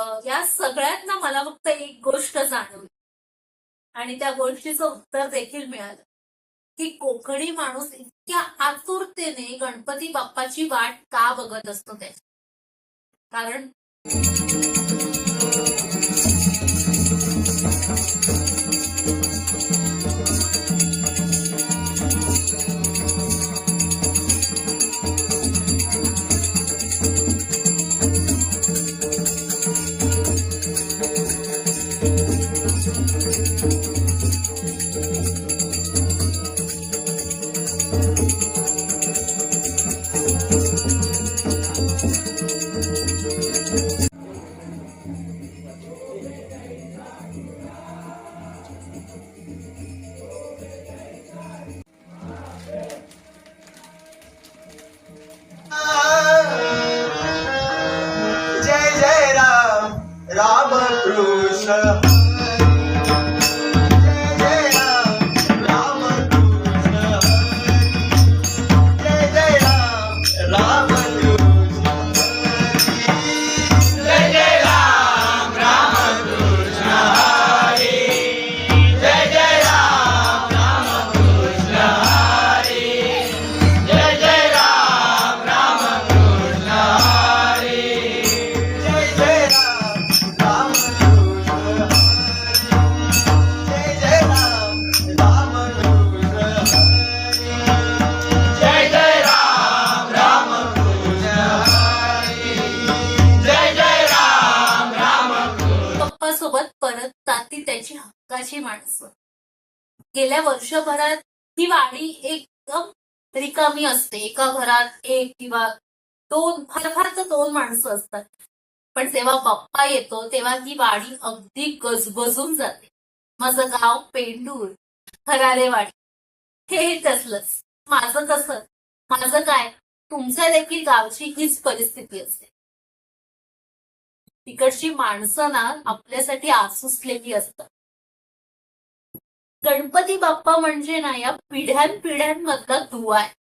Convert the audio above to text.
या सगळ्यात ना मला फक्त एक गोष्ट जाणवली. आणि त्या गोष्टीचं उत्तर देखील मिळालं. की कोकणी माणूस इतक्या आतुरतेने गणपती बाप्पाची वाट का बघत असतो त्याची कारण माणसं. गेल्या वर्षभरात ही वाडी एकदम रिकामी असते. एका घरात एक किंवा दोन फार फार तर दोन माणसं असतात. पण जेव्हा बाप्पा येतो तेव्हा ही वाडी अगदी गजबजून जाते. माझं गाव पेंडूर खरारेवाडी. हे तसलंच. माझं तसं. माझं काय? तुमच्या देखील गावची हीच परिस्थिती असते. तिकडची माणसं ना आपल्यासाठी आसुसलेली असतात. गणपती बाप्पा म्हणजे ना या पिढ्यानपिढ्यांमधला दुवा आहे.